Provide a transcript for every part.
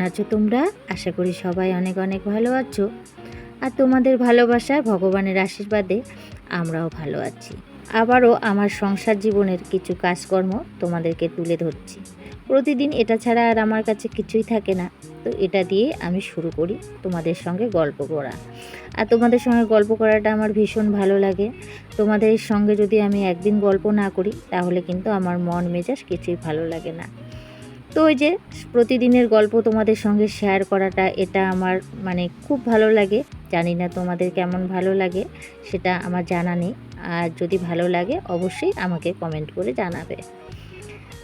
আছো তোমরা? আশা করি সবাই অনেক অনেক ভালো আছো। আর তোমাদের ভালোবাসায় ভগবানের আশীর্বাদে আমরাও ভালো আছি। আবারও আমার সংসার জীবনের কিছু কাজকর্ম তোমাদেরকে তুলে ধরছি। প্রতিদিন এটা ছাড়া আর আমার কাছে কিছুই থাকে না। তো এটা দিয়ে আমি শুরু করি তোমাদের সঙ্গে গল্প করা। আর তোমাদের সঙ্গে গল্প করাটা আমার ভীষণ ভালো লাগে। তোমাদের সঙ্গে যদি আমি একদিন গল্প না করি, তাহলে কিন্তু আমার মন মেজাজ কিছুই ভালো লাগে না। তো ওই যে প্রতিদিনের গল্প তোমাদের সঙ্গে শেয়ার করাটা, এটা আমার মানে খুব ভালো লাগে। জানি না তোমাদের কেমন ভালো লাগে, সেটা আমার জানা নেই। আর যদি ভালো লাগে, অবশ্যই আমাকে কমেন্ট করে জানাবে।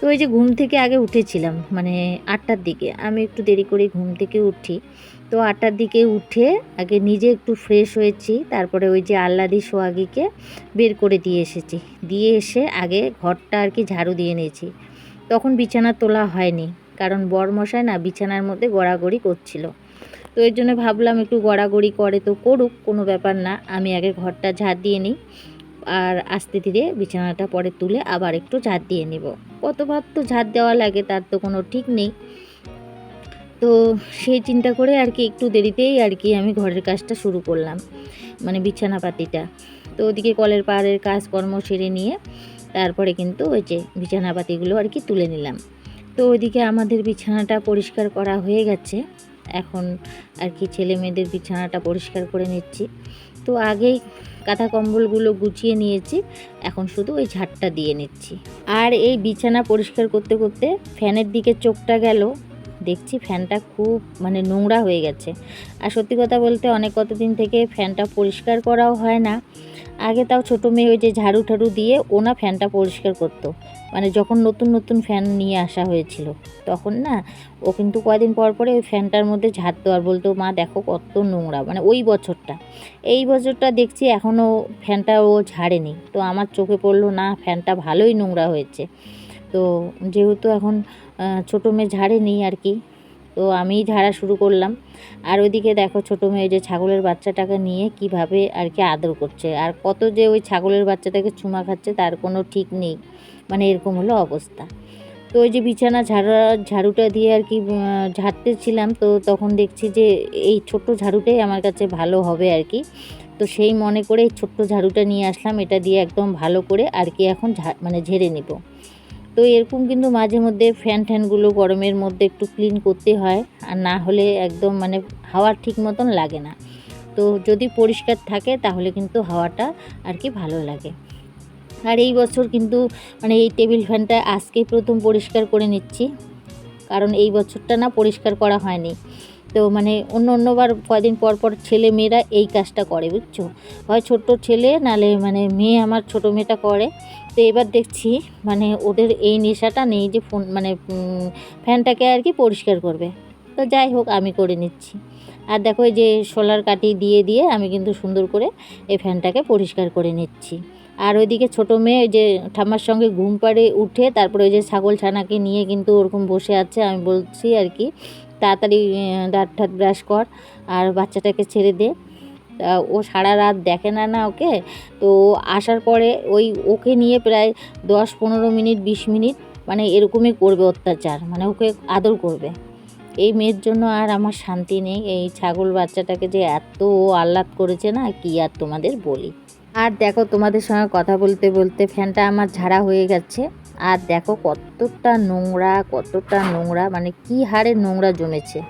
তো ওই যে ঘুম থেকে আগে উঠেছিলাম মানে আটটার দিকে। আমি একটু দেরি করে ঘুম থেকে উঠি। তো আটটার দিকে উঠে আগে নিজে একটু ফ্রেশ হয়েছি, তারপরে ওই যে আল্লাদি সোয়াগিকে বের করে দিয়ে এসেছি। দিয়ে এসে আগে ঘরটা আর কি ঝাড়ু দিয়ে নিয়েছি। তখন বিছানা তোলা হয়নি, কারণ বরমশাই না বিছানার মধ্যে গড়াগড়ি করছিল। তো এর জন্য ভাবলাম একটু গড়াগড়ি করে তো করুক, কোনো ব্যাপার না, আমি আগে ঘরটা ঝাড় দিয়ে নিই আর আস্তে ধীরে বিছানাটা পরে তুলে আবার একটু ঝাড় দিয়ে নিব। কতবার তো ঝাড় দেওয়া লাগে, তার তো কোনো ঠিক নেই। তো সেই চিন্তা করে আর কি একটু দেরিতেই আর কি আমি ঘরের কাজটা শুরু করলাম মানে বিছানাপাতিটা। তো ওদিকে কলের পাড়ের কাজকর্ম সেরে নিয়ে তারপরে কিন্তু ওই যে বিছানাপাতিগুলো আর কি তুলে নিলাম। তো ওইদিকে আমাদের বিছানাটা পরিষ্কার করা হয়ে গেছে। এখন আর কি ছেলে মেয়েদের বিছানাটা পরিষ্কার করে নিচ্ছি। তো আগেই কাঁথা কম্বলগুলো গুছিয়ে নিয়েছি, এখন শুধু ওই ঝাড়টা দিয়ে নিচ্ছি। আর এই বিছানা পরিষ্কার করতে করতে ফ্যানের দিকে চোখটা গেল। দেখছি ফ্যানটা খুব মানে নোংরা হয়ে গেছে। আর সত্যি কথা বলতে অনেক কতদিন থেকে ফ্যানটা পরিষ্কার করাও হয় না। আগে তাও ছোটো মেয়ে ওই যে ঝাড়ু ঠাড়ু দিয়ে ওনা ফ্যানটা পরিষ্কার করতো। মানে যখন নতুন নতুন ফ্যান নিয়ে আসা হয়েছিল, তখন না ও কিন্তু কয়দিন পর পরে ওই ফ্যানটার মধ্যে ঝাড়তো আর বলতো, মা, দেখো কত নোংরা। মানে ওই বছরটা। এই বছরটা দেখছি এখনও ফ্যানটা ও ঝাড়েনি। তো আমার চোখে পড়ল, না, ফ্যানটা ভালোই নোংরা হয়েছে। তো যেহেতু এখন ছোটো মেয়ে ঝাড়েনি আর কি তো আমি ঝাড়া শুরু করলাম। আর ওইদিকে দেখো ছোটো মেয়ে যে ছাগলের বাচ্চাটাকে নিয়ে কীভাবে আর কি আদর করছে। আর কত যে ওই ছাগলের বাচ্চাটাকে চুমা খাচ্ছে তার কোনো ঠিক নেই। মানে এরকম হলো অবস্থা। তো ওই যে বিছানা ঝাড়া, ঝাড়ুটা দিয়ে আর কি ঝাড়তেছিলাম। তো তখন দেখছি যে এই ছোট্ট ঝাড়ুটাই আমার কাছে ভালো হবে আর কি। তো সেই মনে করে এই ছোট্ট ঝাড়ুটা নিয়ে আসলাম। এটা দিয়ে একদম ভালো করে আর কি এখন মানে ঝেড়ে নিব। তো এরকম কিন্তু মাঝে মধ্যে ফ্যান ট্যানগুলো গরমের মধ্যে একটু ক্লিন করতে হয়, আর না হলে একদম মানে হাওয়া ঠিক মতন লাগে না। তো যদি পরিষ্কার থাকে তাহলে কিন্তু হাওয়াটা আর কি ভালো লাগে। আর এই বছর কিন্তু মানে এই টেবিল ফ্যানটা আজকে প্রথম পরিষ্কার করে নিচ্ছি, কারণ এই বছরটা না পরিষ্কার করা হয়নি। তো মানে অন্য অন্যবার কয়দিন পর পর ছেলে মেয়েরা এই কাজটা করে, বুঝছ? হয় ছোট্ট ছেলে, নালে মানে মেয়ে আমার ছোট মেয়েটা করে। তো এবার দেখছি মানে ওদের এই নেশাটা নেই যে ফোন মানে ফ্যানটাকে আর কি পরিষ্কার করবে। তো যাই হোক, আমি করে নিচ্ছি। আর দেখো এই যে সোলার কাটি দিয়ে দিয়ে আমি কিন্তু সুন্দর করে এই ফ্যানটাকে পরিষ্কার করে নিচ্ছি। আর ওইদিকে ছোটো মেয়ে ওই যে ঠাম্মার সঙ্গে ঘুম পাড়ে উঠে, তারপরে ওই যে ছাগল ছানাকে নিয়ে কিন্তু ওরকম বসে আছে, আমি বলছি আর কি তাড়াতাড়ি দাঁত ঠাত ব্রাশ কর আর বাচ্চাটাকে ছেড়ে দে। তা ও সারা রাত দেখে না না ওকে। তো আসার পরে ওই ওকে নিয়ে প্রায় দশ পনেরো মিনিট, বিশ মিনিট মানে এরকমই করবে অত্যাচার মানে ওকে আদর করবে। এই মেয়ের জন্য আর আমার শান্তি নেই। এই ছাগল বাচ্চাটাকে যে এত আহ্লাদ করেছে না, কি আর তোমাদের বলি। আর দেখো তোমাদের সঙ্গে কথা বলতে বলতে ফ্যানটা আমার ঝাড়া হয়ে গেছে। আর দেখো কতটা নোংরা কতটা নোংরা মানে কি হারে নোংরা জমেছে।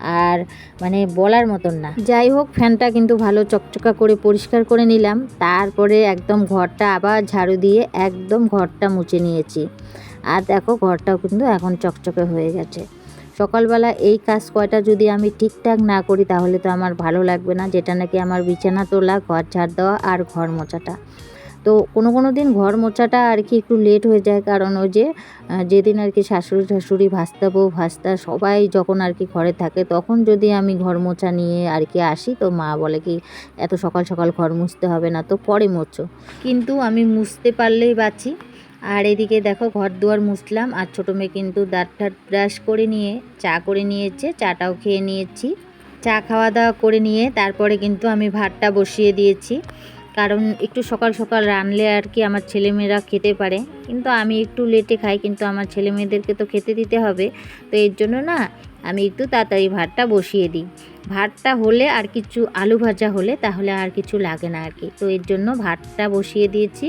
আর মানে বলার মতন না। যাই হোক, ফ্যানটা কিন্তু ভালো চকচকা করে পরিষ্কার করে নিলাম। তারপরে একদম ঘরটা আবার ঝাড়ু দিয়ে একদম ঘরটা মুছে নিয়েছি। আর দেখো ঘরটাও কিন্তু এখন চকচকে হয়ে গেছে। সকালবেলা এই কাজ কয়টা যদি আমি ঠিকঠাক না করি, তাহলে তো আমার ভালো লাগবে না। যেটা নাকি আমার বিছানা তোলা, ঘর ঝাড় দেওয়া আর ঘর মোছাটা। তো কোনো কোনো দিন ঘর মোছাটা আর কি একটু লেট হয়ে যায়। কারণ ওই যে যেদিন আর কি শাশুড়ি ঠাশুড়ি ভাস্তা বউ ভাস্তা সবাই যখন আর কি ঘরে থাকে, তখন যদি আমি ঘর মোছা নিয়ে আর কি আসি, তো মা বলে কি, এত সকাল সকাল ঘর মুছতে হবে না, তো পরে মোছো। কিন্তু আমি মুছতে পারলেই বাঁচি। আর এদিকে দেখো, ঘর দুয়ার মুছলাম, আর ছোটো মেয়ে কিন্তু দাঁত ঠাট ব্রাশ করে নিয়ে, চা করে নিয়েছে, চাটাও খেয়ে নিয়েছি। চা খাওয়া দাওয়া করে নিয়ে, তারপরে কিন্তু আমি ভাতটা বসিয়ে দিয়েছি। কারণ একটু সকাল সকাল রানলে আর কি আমার ছেলেমেয়েরা খেতে পারে। কিন্তু আমি একটু লেটে খাই, কিন্তু আমার ছেলেমেয়েদেরকে তো খেতে দিতে হবে। তো এর জন্য না আমি একটু তাড়াতাড়ি ভাতটা বসিয়ে দিই। ভাতটা হলে আর কিছু আলু ভাজা হলে তাহলে আর কিছু লাগে না আর কি। তো এর জন্য ভাতটা বসিয়ে দিয়েছি।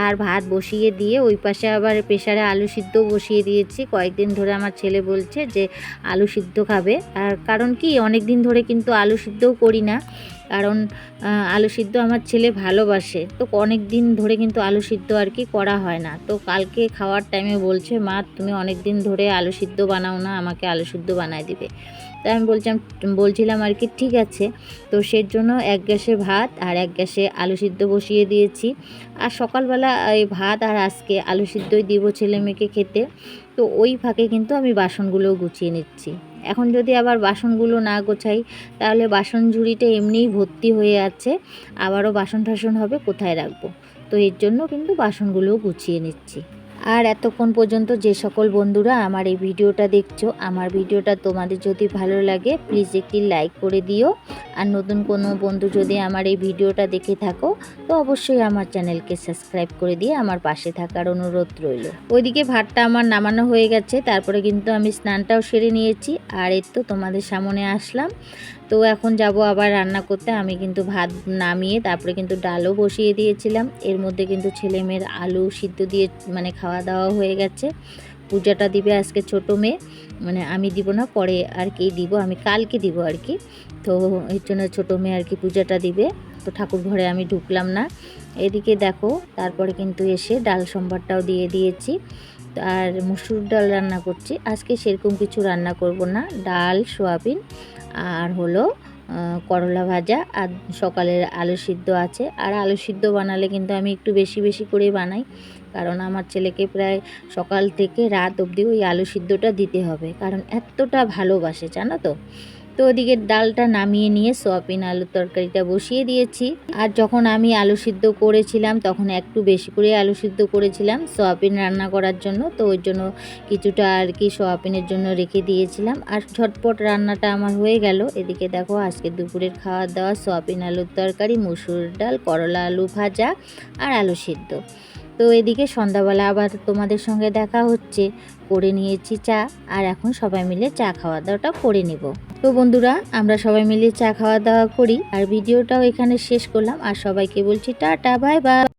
আর ভাত বসিয়ে দিয়ে ওই পাশে আবার প্রেশারে আলু সিদ্ধ বসিয়ে দিয়েছি। কয়েকদিন ধরে আমার ছেলে বলছে যে আলু সিদ্ধ খাবে। আর কারণ কি অনেক দিন ধরে কিন্তু আলু সিদ্ধও করি না। কারণ আলু সিদ্ধ আমার ছেলে ভালোবাসে। তো অনেক দিন ধরে কিন্তু আলু সিদ্ধ আর কি করা হয় না। তো কালকে খাওয়ার টাইমে বলছে, মা, তুমি অনেক দিন ধরে আলু সিদ্ধ বানাও না, আমাকে আলু সিদ্ধ বানায় দিবে। তাই আমি বলছিলাম বলছিলাম আর কি, ঠিক আছে। তো সের জন্য এক গ্যাসে ভাত আর এক গ্যাসে আলু সিদ্ধ বসিয়ে দিয়েছি। আর সকালবেলা এই ভাত আর আজকে আলু সিদ্ধই দিব ছেলে মেয়েকে খেতে। তো ওই ফাঁকে কিন্তু আমি বাসনগুলোও গুছিয়ে নিচ্ছি। এখন যদি আবার বাসনগুলো না গোছাই, তাহলে বাসন ঝুড়িটা এমনিই ভর্তি হয়ে আছে। আবারও বাসন টাসন হবে, কোথায় রাখব? তো এর জন্য কিন্তু বাসনগুলোও গুছিয়ে নিচ্ছি। আর এতক্ষণ পর্যন্ত যে সকল বন্ধুরা আমার এই ভিডিওটা দেখছ, আমার ভিডিওটা তোমাদের যদি ভালো লাগে প্লিজ একটি লাইক করে দিও। আর নতুন কোনো বন্ধু যদি আমার এই ভিডিওটা দেখে থাকো, তো অবশ্যই আমার চ্যানেলকে সাবস্ক্রাইব করে দিয়ে আমার পাশে থাকার অনুরোধ রইল। ওইদিকে ভাতটা আমার নামানো হয়ে গেছে, তারপরে কিন্তু আমি স্নানটাও সেরে নিয়েছি। আর এই তো তোমাদের সামনে আসলাম। তো এখন যাব আবার রান্না করতে। আমি কিন্তু ভাত নামিয়ে তারপরে কিন্তু ডালও বসিয়ে দিয়েছিলাম। এর মধ্যে কিন্তু ছেলে মেয়ের আলু সিদ্ধ দিয়ে মানে খাওয়া দাওয়া হয়ে গেছে। পূজাটা দিবে আজকে ছোট মেয়ে। মানে আমি দিব না, পরে আর কি দিব, আমি কালকে দিব আর কি। তো এর জন্য ছোটো মেয়ে আর কি পূজাটা দিবে। তো ঠাকুর ঘরে আমি ঢুকলাম না। এদিকে দেখো, তারপরে কিন্তু এসে ডাল সম্বারটাও দিয়ে দিয়েছি। আর মুসুর ডাল রান্না করছি। আজকে সেরকম কিছু রান্না করব না। ডাল, সোয়াবিন আর হলো করলা ভাজা আর সকালের আলু সিদ্ধ আছে। আর আলু সিদ্ধ বানালে কিন্তু আমি একটু বেশি বেশি করে বানাই। কারণ আমার ছেলেকে প্রায় সকাল থেকে রাত অবধি ওই আলু সিদ্ধটা দিতে হবে। কারণ এতটা ভালোবাসে, জানো তো? তো ওদিকে ডালটা নামিয়ে নিয়ে সোয়াবিন আলুর তরকারিটা বসিয়ে দিয়েছি। আর যখন আমি আলু সিদ্ধ করেছিলাম, তখন একটু বেশি করে আলু সিদ্ধ করেছিলাম সোয়াবিন রান্না করার জন্য। তো ওই জন্য কিছুটা আর কি সোয়াবিনের জন্য রেখে দিয়েছিলাম। আর ঝটপট রান্নাটা আমার হয়ে গেল। এদিকে দেখো আজকে দুপুরের খাওয়া দাওয়া, সোয়াবিন আলুর তরকারি, মুসুর ডাল, করলা আলু ভাজা আর আলু সিদ্ধ। তো এদিকে সন্ধ্যাবেলা আবার তোমাদের সঙ্গে দেখা হচ্ছে। করে নিয়েছি চা, আর এখন সবাই মিলে চা খাওয়া দাওয়াটা করে নেব। তো বন্ধুরা, আমরা সবাই মিলে চা খাওয়া দাওয়া করি, আর ভিডিওটাও এখানে শেষ করলাম, আর সবাইকে বলছি টাটা, বাই বাই।